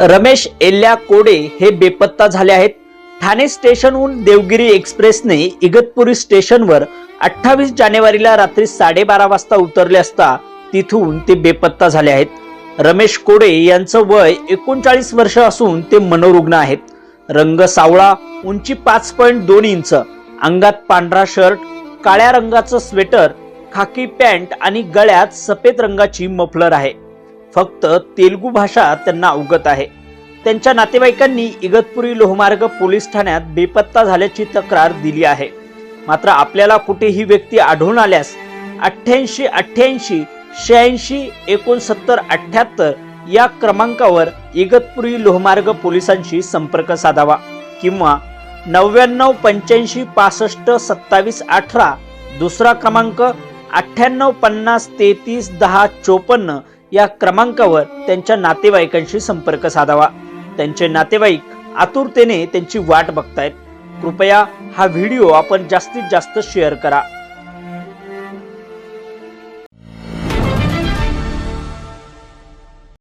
रमेश एल्ल्या कोडे हे बेपत्ता झाले आहेत. ठाणे स्टेशनहून देवगिरी एक्सप्रेसने इगतपुरी स्टेशनवर अठ्ठावीस जानेवारीला रात्री साडेबारा वाजता उतरले असता तिथून ते बेपत्ता झाले आहेत. रमेश कोडे यांचं वय एकोणचाळीस वर्ष असून ते मनोरुग्ण आहेत. रंग सावळा उंची पाच पॉईंट दोन इंच अंगात पांढरा शर्ट काळ्या रंगाचं स्वेटर खाकी पॅन्ट आणि गळ्यात सफेद रंगाची मफलर आहे. फक्त तेलुगू भाषा त्यांना अवगत आहे. त्यांच्या नातेवाईकांनी इगतपुरी लोहमार्ग पोलीस ठाण्यात बेपत्ता झाल्याची तक्रार दिली आहे. मात्र आपल्याला कुठे ही व्यक्ती आढळून आल्यास अठ्ठ्याऐंशी अठ्ठ्याऐंशी शहाऐंशी एकोणसत्तर अठ्ठ्याहत्तर या क्रमांकावर इगतपुरी लोहमार्ग पोलिसांशी संपर्क साधावा किंवा नव्याण्णव पंच्याऐंशी पासष्ट सत्तावीस अठरा दुसरा क्रमांक अठ्ठ्याण्णव पन्नास तेहतीस दहा चोपन्न या क्रमांकावर त्यांच्या नातेवाईकांशी संपर्क साधावा. त्यांचे नातेवाईक आतुरतेने त्यांची वाट बघतायत. कृपया हा व्हिडिओ आपण जास्तीत जास्त शेअर करा.